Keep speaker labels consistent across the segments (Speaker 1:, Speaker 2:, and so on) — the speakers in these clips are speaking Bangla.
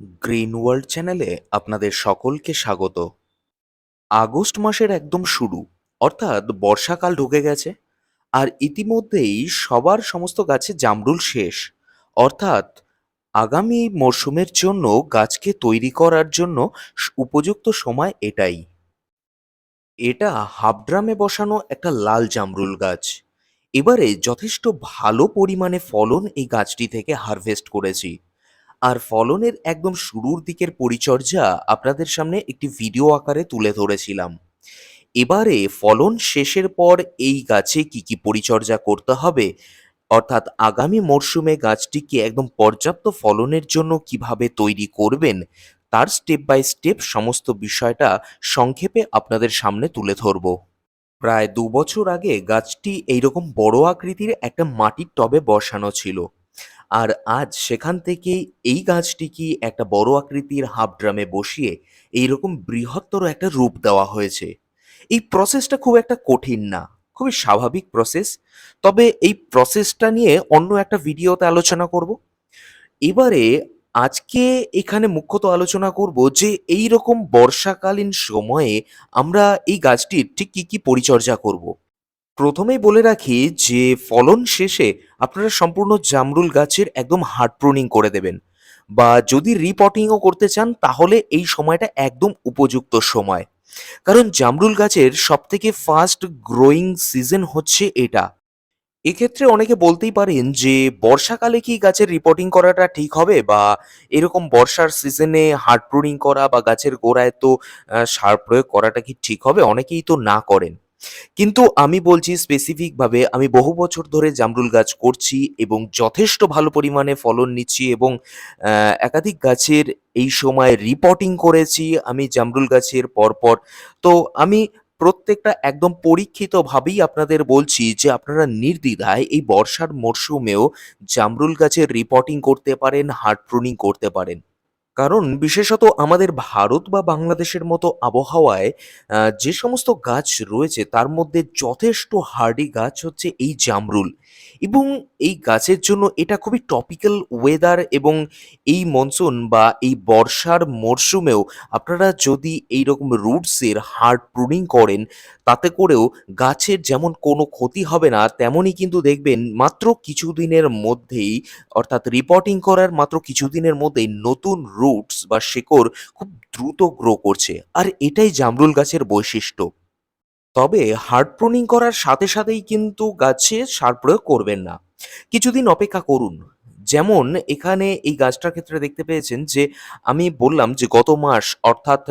Speaker 1: গ্রিন ওয়ার্ল্ড চ্যানেলে আপনাদের সকলকে স্বাগত। আগস্ট মাসের একদম শুরু, অর্থাৎ বর্ষাকাল ঢুকে গেছে, আর ইতিমধ্যেই সবার সমস্ত গাছে জামরুল শেষ। অর্থাৎ আগামী মরশুমের জন্য গাছকে তৈরি করার জন্য উপযুক্ত সময় এটাই। এটা হাফ ড্রামে বসানো একটা লাল জামরুল গাছ। এবারে যথেষ্ট ভালো পরিমাণে ফলন এই গাছটি থেকে হারভেস্ট করেছি। আর ফলনের একদম শুরুর দিকের পরিচর্যা আপনাদের সামনে একটি ভিডিও আকারে তুলে ধরেছিলাম। এবারে ফলন শেষের পর এই গাছে কি কি পরিচর্যা করতে হবে? অর্থাৎ আগামী মরশুমে গাছটিকে একদম পর্যাপ্ত ফলনের জন্য কীভাবে তৈরি করবেন? তার স্টেপ বাই স্টেপ সমস্ত বিষয়টা সংক্ষেপে আপনাদের সামনে তুলে ধরব। প্রায় দু বছর আগে গাছটি এইরকম বড় আকৃতির একটা মাটির টবে বসানো ছিল। আর আজ সেখান থেকে এই গাছটিকে একটা বড় আকৃতির হাফ ড্রামে বসিয়ে এইরকম বৃহত্তর একটা রূপ দেওয়া হয়েছে? এই প্রসেসটা খুব একটা কঠিন না, খুবই স্বাভাবিক প্রসেস তবে এই প্রসেসটা নিয়ে অন্য একটা ভিডিওতে আলোচনা করব। এবারে আজকে এখানে মুখ্যত আলোচনা করব যে এই রকম বর্ষাকালীন সময়ে আমরা এই গাছটির ঠিক কি কি পরিচর্যা করব। প্রথমেই বলে রাখি যে ফলন শেষে আপনারা সম্পূর্ণ জামরুল গাছের একদম হার্ড প্রুনিং করে দেবেন। বা যদি রিপটিংও করতে চান, তাহলে এই সময়টা একদম উপযুক্ত সময়। কারণ জামরুল গাছের সবথেকে ফাস্ট গ্রোয়িং সিজন হচ্ছে এটা। এক্ষেত্রে অনেকে বলতেই পারেন যে, বর্ষাকালে কি গাছের রিপোর্টিং করাটা ঠিক হবে? বা এরকম বর্ষার সিজনে হার্ড প্রুনিং করা বা গাছের গোড়ায় তো সার প্রয়োগ করাটা কি ঠিক হবে? অনেকেই তো না করেন। কিন্তু আমি বলছি স্পেসিফিকভাবে আমি বহু বছর ধরে জামরুল গাছ করছি এবং যথেষ্ট ভালো পরিমাণে ফলন নিচ্ছি এবং একাধিক গাছের এই সময় রিপোর্টিং করেছি আমি জামরুল গাছের পরপর। তো আমি প্রত্যেকটা একদম পরীক্ষিতভাবেই আপনাদের বলছি যে আপনারা নির্দ্বিধায় এই বর্ষার মরশুমেও জামরুল গাছের রিপোর্টিং করতে পারেন হার্ড প্রুনিং করতে পারেন। কারণ বিশেষত আমাদের ভারত বা বাংলাদেশের মতো আবহাওয়ায় যে সমস্ত গাছ রয়েছে তার মধ্যে যথেষ্ট হার্ডি গাছ হচ্ছে এই জামরুল। এবং এই গাছের জন্য এটা খুবই টপিক্যাল ওয়েদার এবং এই মনসুন বা এই বর্ষার মরশুমেও আপনারা যদি এই রকম রুটসের হার্ড প্রুনিং করেন, তাতে করেও গাছের যেমন কোনো ক্ষতি হবে না, তেমনই কিন্তু দেখবেন মাত্র কিছুদিনের মধ্যেই, অর্থাৎ রিপোর্টিং করার মাত্র কিছুদিনের মধ্যেই নতুন রুটস বা শিকড় খুব দ্রুত গ্রো করছে। আর এটাই জামরুল গাছের বৈশিষ্ট্য। তবে হার্ড প্রুনিং করার সাথে সাথেই কিন্তু গাছে সার প্রয়োগ করবেন না। কিছুদিন অপেক্ষা করুন। যেমন এখানে এই গাছটার ক্ষেত্রে দেখতে পেয়েছেন যে, আমি বললাম যে গত মাস, অর্থাৎ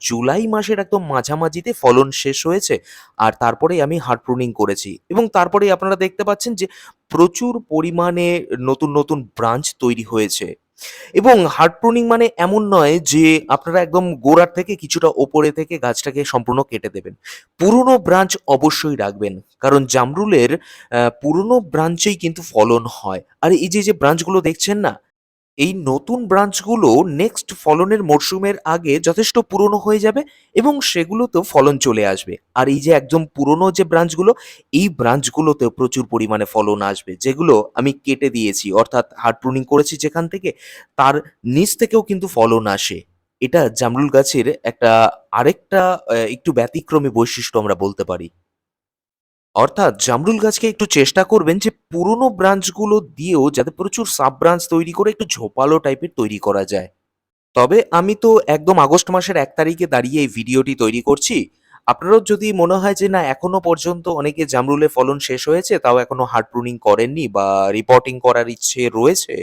Speaker 1: জুলাই মাসের একদম মাঝামাঝিতে ফলন শেষ হয়েছে, আর তারপরেই আমি হার্ড প্রুনিং করেছি। এবং তারপরেই আপনারা দেখতে পাচ্ছেন যে প্রচুর পরিমাণে নতুন নতুন ব্রাঞ্চ তৈরি হয়েছে। এবং হার্ড প্রুনিং মানে এমন নয় যে আপনারা একদম গোড়ার থেকে কিছুটা ওপরে থেকে গাছটাকে সম্পূর্ণ কেটে দেবেন। পুরনো ব্রাঞ্চ অবশ্যই রাখবেন, কারণ জামরুলের পুরনো ব্রাঞ্চেই কিন্তু ফলন হয়। আর এই যে যে ব্রাঞ্চগুলো দেখছেন না এই নতুন ব্রাঞ্চগুলো নেক্সট ফলনের মরশুমের আগে যথেষ্ট পুরনো হয়ে যাবে এবং সেগুলোতেও ফলন চলে আসবে। আর এই যে একদম পুরনো যে ব্রাঞ্চগুলো, এই ব্রাঞ্চগুলোতেও প্রচুর পরিমাণে ফলন আসবে, যেগুলো আমি কেটে দিয়েছি, অর্থাৎ হার্ড প্রুনিং করেছি যেখান থেকে, তার নিচ থেকেও কিন্তু ফলন আসে। এটা জামরুল গাছের একটা আরেকটা একটু ব্যতিক্রমী বৈশিষ্ট্য আমরা বলতে পারি। অর্থাৎ জামরুল গাছকে একটু চেষ্টা করবেন যে পুরোনো ব্রাঞ্চগুলো দিয়েও যাতে প্রচুর সাব ব্রাঞ্চ তৈরি করে একটু ঝোপালো টাইপের তৈরি করা যায়। তবে আমি তো একদম আগস্ট মাসের এক তারিখে দাঁড়িয়ে এই ভিডিওটি তৈরি করছি। আপনারও যদি মনে হয় যে না, এখনও পর্যন্ত অনেকে জামরুলে ফলন শেষ হয়েছে, তাও এখনও হার্ড প্রুনিং করেননি বা রিপোর্টিং করার ইচ্ছে রয়েছে,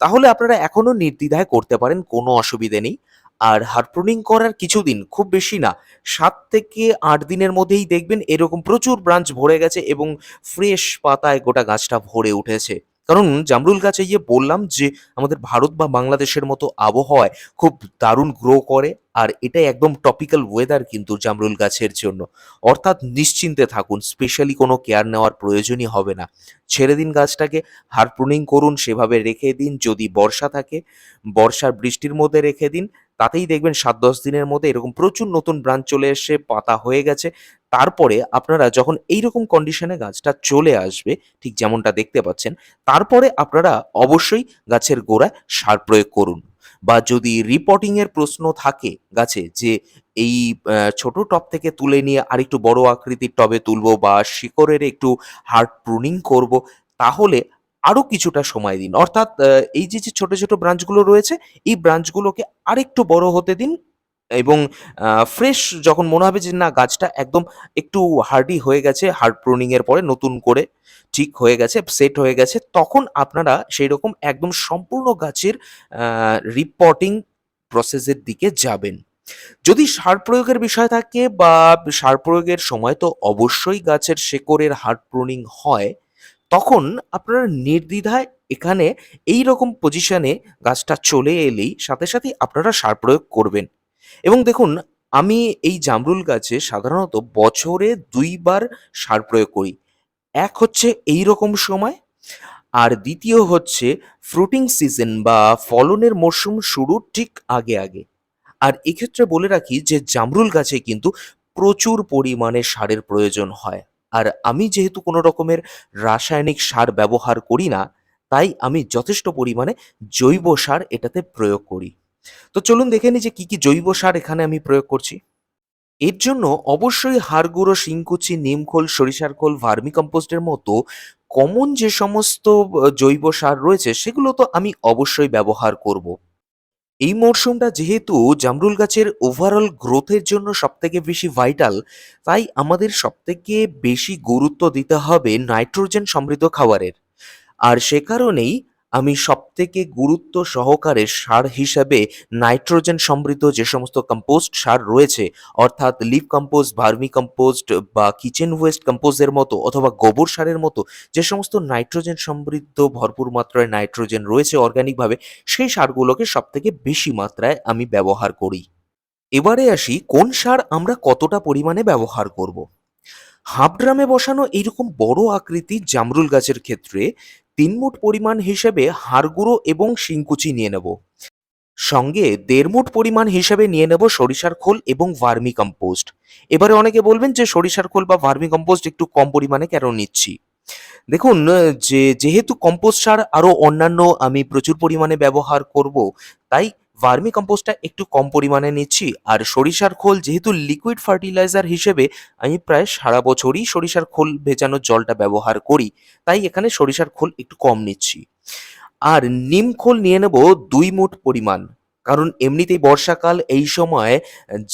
Speaker 1: তাহলে আপনারা এখনও নির্দ্বিধায় করতে পারেন, কোনো অসুবিধে নেই। আর হার্ড প্রুনিং করার কিছুদিন খুব বেশি না। সাত থেকে আট দিনের মধ্যেই দেখবেন এরকম প্রচুর ব্রাঞ্চ ভরে গেছে এবং ফ্রেশ পাতায় গোটা গাছটা ভরে উঠেছে। কারণ জামরুল গাছ এই যে বললাম যে, আমাদের ভারত বা বাংলাদেশের মতো আবহাওয়ায় খুব দারুণ গ্রো করে আর এটাই একদম টপিক্যাল ওয়েদার কিন্তু জামরুল গাছের জন্য। অর্থাৎ নিশ্চিন্তে থাকুন স্পেশালি কোনো কেয়ার নেওয়ার প্রয়োজনই হবে না। ছেড়ে দিন গাছটাকে হার প্রুনিং করুন সেভাবে রেখে দিন, যদি বর্ষা থাকে, বর্ষার বৃষ্টির মধ্যে রেখে দিন তাতেই দেখবেন সাত, দশ দিনের মধ্যে এরকম প্রচুর নতুন ব্রাঞ্চ চলে এসে পাতা হয়ে গেছে। তারপরে আপনারা যখন এইরকম কন্ডিশনে গাছটা চলে আসবে, ঠিক যেমনটা দেখতে পাচ্ছেন, তারপরে আপনারা অবশ্যই গাছের গোড়ায় সার প্রয়োগ করুন। বা যদি রিপোর্টিং এর প্রশ্ন থাকে গাছে যে এই ছোট টব থেকে তুলে নিয়ে আরেকটু বড় আকৃতির টবে তুলবো বা শিকড়ের একটু হার্ড প্রুনিং করব, তাহলে আরও কিছুটা সময় দিন। অর্থাৎ এই যে যে ছোট ছোট ব্রাঞ্চগুলো রয়েছে, এই ব্রাঞ্চগুলোকে আরেকটু বড় হতে দিন এবং ফ্রেশ যখন মনে হবে যে, না, গাছটা একদম একটু হার্ডি হয়ে গেছে হার্ড প্রুনিং এর পরে নতুন করে ঠিক হয়ে গেছে সেট হয়ে গেছে, তখন আপনারা সেই রকম একদম সম্পূর্ণ গাছের রিপোর্টিং প্রসেসের দিকে যাবেন। যদি সার প্রয়োগের বিষয় থাকে বা সার প্রয়োগের সময় তো অবশ্যই গাছের শেকড়ের হার্ড প্রুনিং হয় তখন আপনারা নির্দ্বিধায় এখানে এই রকম পজিশনে গাছটা চলে এলেই সাথে সাথে আপনারা সার প্রয়োগ করবেন। এবং দেখুন, আমি এই জামরুল গাছে সাধারণত বছরে দুইবার সার প্রয়োগ করি। এক হচ্ছে এই রকম সময়, আর দ্বিতীয় হচ্ছে ফ্রুটিং সিজন বা ফলনের মরশুম শুরুর ঠিক আগে আগে। আর এক্ষেত্রে বলে রাখি যে, জামরুল গাছে কিন্তু প্রচুর পরিমাণে সারের প্রয়োজন হয়। আর আমি যেহেতু কোনো রকমের রাসায়নিক সার ব্যবহার করি না, তাই আমি যথেষ্ট পরিমাণে জৈব সার এটাতে প্রয়োগ করি। তো চলুন দেখে নিই যে কি কি জৈব সার এখানে আমি প্রয়োগ করছি। এর জন্য অবশ্যই হাড় গুঁড়ো শিংকুচি, নিমখোল, সরিষার খোল ভার্মি কম্পোস্টের মতো কমন যে সমস্ত জৈব সার রয়েছে, সেগুলো তো আমি অবশ্যই ব্যবহার করব। এই মরশুমটা যেহেতু জামরুল গাছের ওভারঅল গ্রোথের জন্য সবথেকে বেশি ভাইটাল তাই আমাদের সবথেকে বেশি গুরুত্ব দিতে হবে নাইট্রোজেন সমৃদ্ধ খাবারের। আর সে কারণেই আমি সবথেকে গুরুত্ব সহকারে সার হিসাবে নাইট্রোজেন সমৃদ্ধ যে সমস্ত কম্পোস্ট সার রয়েছে, অর্থাৎ লিভ কম্পোস্ট ভার্মি কম্পোস্ট বা কিচেন ওয়েস্ট কম্পোস্টের মতো অথবা গোবর সারের মতো যে সমস্ত নাইট্রোজেন সমৃদ্ধ ভরপুর মাত্রায় নাইট্রোজেন রয়েছে অর্গানিকভাবে সেই সারগুলোকে সবথেকে বেশি মাত্রায় আমি ব্যবহার করি। এবারে আসি কোন সার আমরা কতটা পরিমাণে ব্যবহার করব? হাফ ড্রামে বসানো এইরকম বড় আকৃতির জামরুল গাছের ক্ষেত্রে তিন মুঠ পরিমাণ হিসেবে হাড়গুঁড়ো এবং শিংকুচি নিয়ে নেব। সঙ্গে দেড় মুঠ পরিমাণ হিসেবে নিয়ে নেব সরিষার খোল এবং ভার্মি কম্পোস্ট। এবারে অনেকে বলবেন যে সরিষার খোল বা ভার্মি কম্পোস্ট একটু কম পরিমাণে কেন নিচ্ছি? দেখুন, যে যেহেতু কম্পোস্ট সার আরও অন্যান্য আমি প্রচুর পরিমাণে ব্যবহার করব, তাই ভার্মি কম্পোস্টটা একটু কম পরিমাণে নিচ্ছি, আর সরিষার খোল যেহেতু লিকুইড ফার্টিলাইজার হিসেবে আমি প্রায় সারা বছরই সরিষার খোল ভেজানোর জলটা ব্যবহার করি, তাই এখানে সরিষার খোল একটু কম নিচ্ছি। আর নিম খোল নিয়ে নেব দুই মুঠ পরিমাণ, কারণ এমনিতেই বর্ষাকাল এই সময়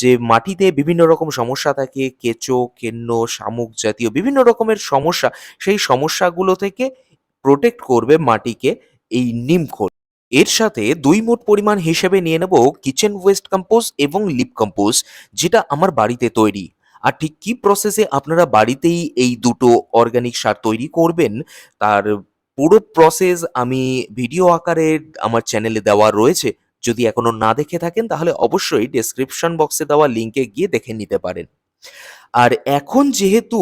Speaker 1: যে মাটিতে বিভিন্ন রকম সমস্যা থাকে, কেঁচো, কেন্ন, শামুক জাতীয় বিভিন্ন রকমের সমস্যা, সেই সমস্যাগুলো থেকে প্রোটেক্ট করবে মাটিকে এই নিম খোল। এর সাথে দুই মোট পরিমাণ হিসেবে নিয়ে নেব কিচেন ওয়েস্ট কম্পোজ এবং লিপ কম্পোজ, যেটা আমার বাড়িতে তৈরি। আর ঠিক কি প্রসেসে আপনারা বাড়িতেই এই দুটো অর্গানিক সার তৈরি করবেন, তার পুরো প্রসেস আমি ভিডিও আকারে আমার চ্যানেলে দেওয়া রয়েছে। যদি এখনও না দেখে থাকেন, তাহলে অবশ্যই ডেসক্রিপশন বক্সে দেওয়া লিঙ্কে গিয়ে দেখে নিতে পারেন। আর এখন যেহেতু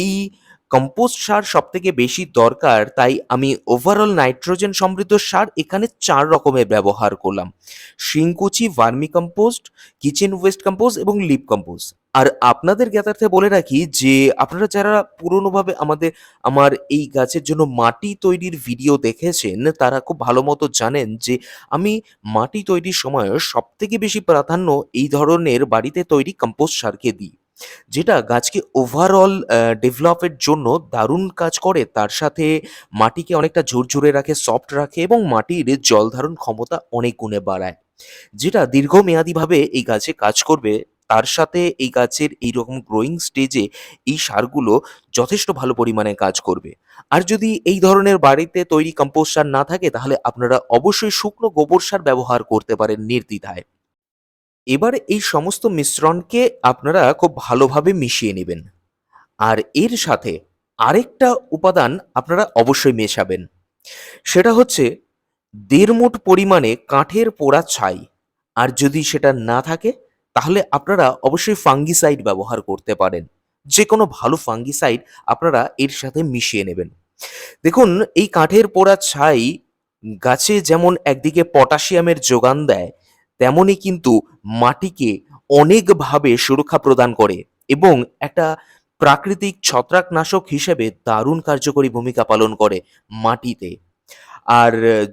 Speaker 1: এই কম্পোস্ট সার সব থেকে বেশি দরকার, তাই আমি ওভারঅল নাইট্রোজেন সমৃদ্ধ সার এখানে চার রকমের ব্যবহার করলাম। শিংকুচি, vermi compost kitchen waste compost এবং লিপ কম্পোস্ট। আর আপনাদের জ্ঞাতার্থে বলে রাখি যে, আপনারা যারা পুরনোভাবে আমাদের, আমার এই গাছের জন্য মাটি তৈরির ভিডিও দেখেছেন, তারা খুব ভালো মতো জানেন যে, আমি মাটি তৈরির সময় সব থেকে বেশি প্রাধান্য এই ধরনের বাড়িতে তৈরি কম্পোস্ট সারকে দিই। যেটা গাছকে ওভারঅল ডেভেলপের জন্য দারুণ কাজ করে, তার সাথে মাটিকে অনেকটা ঝুরঝুরে রাখে সফট রাখে এবং মাটির জল ধারণ ক্ষমতা অনেক গুণে বাড়ায়। যেটা দীর্ঘমেয়াদীভাবে এই গাছে কাজ করবে, তার সাথে এই গাছের এই রকম গ্রোয়িং স্টেজে এই সারগুলো যথেষ্ট ভালো পরিমাণে কাজ করবে। আর যদি এই ধরনের বাড়িতে তৈরি কম্পোস্ট সার না থাকে, তাহলে আপনারা অবশ্যই শুকনো গোবর সার ব্যবহার করতে পারেন নির্দ্বিধায়। এবার এই সমস্ত মিশ্রণকে আপনারা খুব ভালোভাবে মিশিয়ে নেবেন। আর এর সাথে আরেকটা উপাদান আপনারা অবশ্যই মেশাবেন। সেটা হচ্ছে দেড় মুঠ পরিমাণে কাঠের পোড়া ছাই। আর যদি সেটা না থাকে, তাহলে আপনারা অবশ্যই ফাঙ্গিসাইড ব্যবহার করতে পারেন। যে কোনো ভালো ফাঙ্গিসাইড আপনারা এর সাথে মিশিয়ে নেবেন। দেখুন, এই কাঠের পোড়া ছাই গাছে যেমন একদিকে পটাশিয়ামের যোগান দেয় তেমনই কিন্তু মাটিকে অনেকভাবে সুরক্ষা প্রদান করে এবং একটা প্রাকৃতিক ছত্রাকনাশক হিসেবে দারুণ কার্যকরী ভূমিকা পালন করে মাটিতে। আর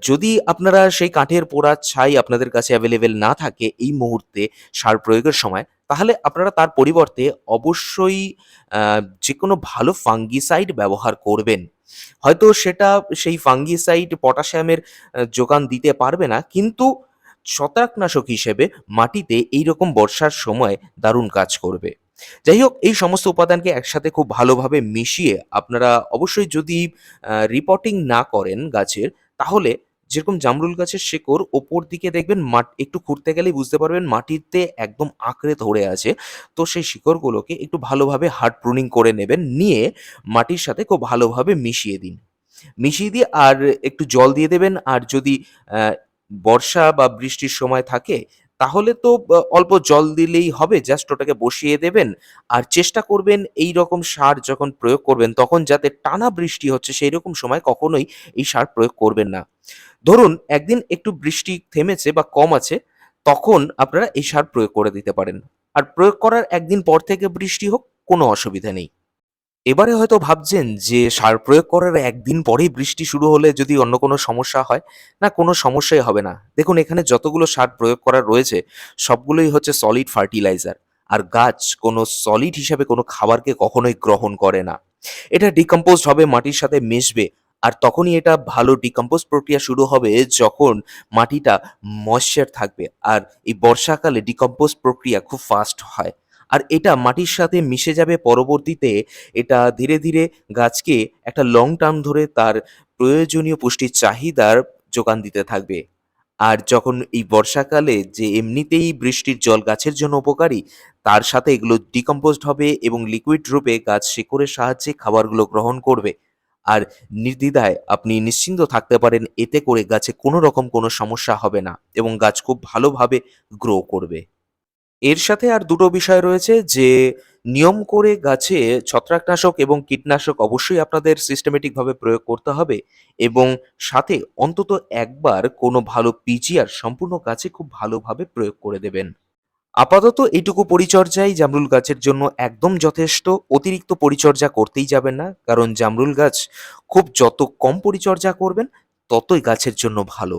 Speaker 1: যদি আপনারা সেই কাঠের পোড়া ছাই আপনাদের কাছে অ্যাভেলেবেল না থাকে এই মুহূর্তে সার প্রয়োগের সময়, তাহলে আপনারা তার পরিবর্তে অবশ্যই যে কোনো ভালো ফাঙ্গিসাইড ব্যবহার করবেন। হয়তো সেটা সেই ফাঙ্গিসাইড পটাশিয়ামের যোগান দিতে পারবে না, কিন্তু ছত্রাকনাশক হিসেবে মাটিতে এই রকম বর্ষার সময় দারুণ কাজ করবে। যাই হোক, এই সমস্ত উপাদানকে একসাথে খুব ভালোভাবে মিশিয়ে আপনারা অবশ্যই যদি রিপোর্টিং না করেন গাছের, তাহলে যেরকম জামরুল গাছের শেকড় ওপর দিকে দেখবেন মাট, একটু খুঁড়তে গেলেই বুঝতে পারবেন মাটিতে একদম আঁকড়ে ধরে আছে। তো সেই শিকড়গুলোকে একটু ভালোভাবে হার্ড প্রুনিং করে নেবেন, নিয়ে মাটির সাথে খুব ভালোভাবে মিশিয়ে দিন। মিশিয়ে দিয়ে আর একটু জল দিয়ে দেবেন, আর যদি বর্ষা বা বৃষ্টির সময় থাকে, তাহলে তো অল্প জল দিলেই হবে জাস্ট ওটাকে বসিয়ে দেবেন। আর চেষ্টা করবেন এই রকম সার যখন প্রয়োগ করবেন, তখন যাতে টানা বৃষ্টি হচ্ছে সেই রকম সময় কখনোই এই সার প্রয়োগ করবেন না। ধরুন, একদিন একটু বৃষ্টি থেমেছে বা কম আছে, তখন আপনারা এই সার প্রয়োগ করে দিতে পারেন। আর প্রয়োগ করার একদিন পর থেকে বৃষ্টি হোক, কোনো অসুবিধা নেই। এবারে হয়তো ভাবছেন যে সার প্রয়োগ করার একদিন পরেই বৃষ্টি শুরু হলে যদি অন্য কোনো সমস্যা হয়, না কোনো সমস্যাই হবে না। দেখুন, এখানে যতগুলো সার প্রয়োগ করা রয়েছে, সবগুলোই হচ্ছে সলিড ফার্টিলাইজার আর গাছ কোনো সলিড হিসাবে কোনো খাবারকে কখনোই গ্রহণ করে না। এটা ডিকম্পোজ হবে, মাটির সাথে মিশবে, আর তখনই এটা ভালো ডিকম্পোজ প্রক্রিয়া শুরু হবে যখন মাটিটা ময়েশ্চার থাকবে। আর এই বর্ষাকালে ডিকম্পোজ প্রক্রিয়া খুব ফাস্ট হয়। আর এটা মাটির সাথে মিশে যাবে পরবর্তীতে। এটা ধীরে ধীরে গাছকে একটা লং টার্ম ধরে তার প্রয়োজনীয় পুষ্টির চাহিদার যোগান দিতে থাকবে। আর যখন এই বর্ষাকালে যে এমনিতেই বৃষ্টির জল গাছের জন্য উপকারী, তার সাথে এগুলো ডিকম্পোজড হবে এবং লিকুইড রূপে গাছ শিকড়ের সাহায্যে খাবারগুলো গ্রহণ করবে। আর নির্দ্বিধায় আপনি নিশ্চিন্ত থাকতে পারেন, এতে করে গাছে কোনো রকম কোনো সমস্যা হবে না এবং গাছ খুব ভালোভাবে গ্রো করবে। এর সাথে আর দুটো বিষয় রয়েছে যে নিয়ম করে গাছে ছত্রাকনাশক এবং কীটনাশক অবশ্যই আপনাদের সিস্টেমেটিকভাবে প্রয়োগ করতে হবে এবং সাথে অন্তত একবার কোনো ভালো পিজিআর সম্পূর্ণ গাছে খুব ভালোভাবে প্রয়োগ করে দেবেন। আপাতত এইটুকু পরিচর্যাই জামরুল গাছের জন্য একদম যথেষ্ট। অতিরিক্ত পরিচর্যা করতেই যাবেন না, কারণ জামরুল গাছ খুব যত কম পরিচর্যা করবেন, ততই গাছের জন্য ভালো।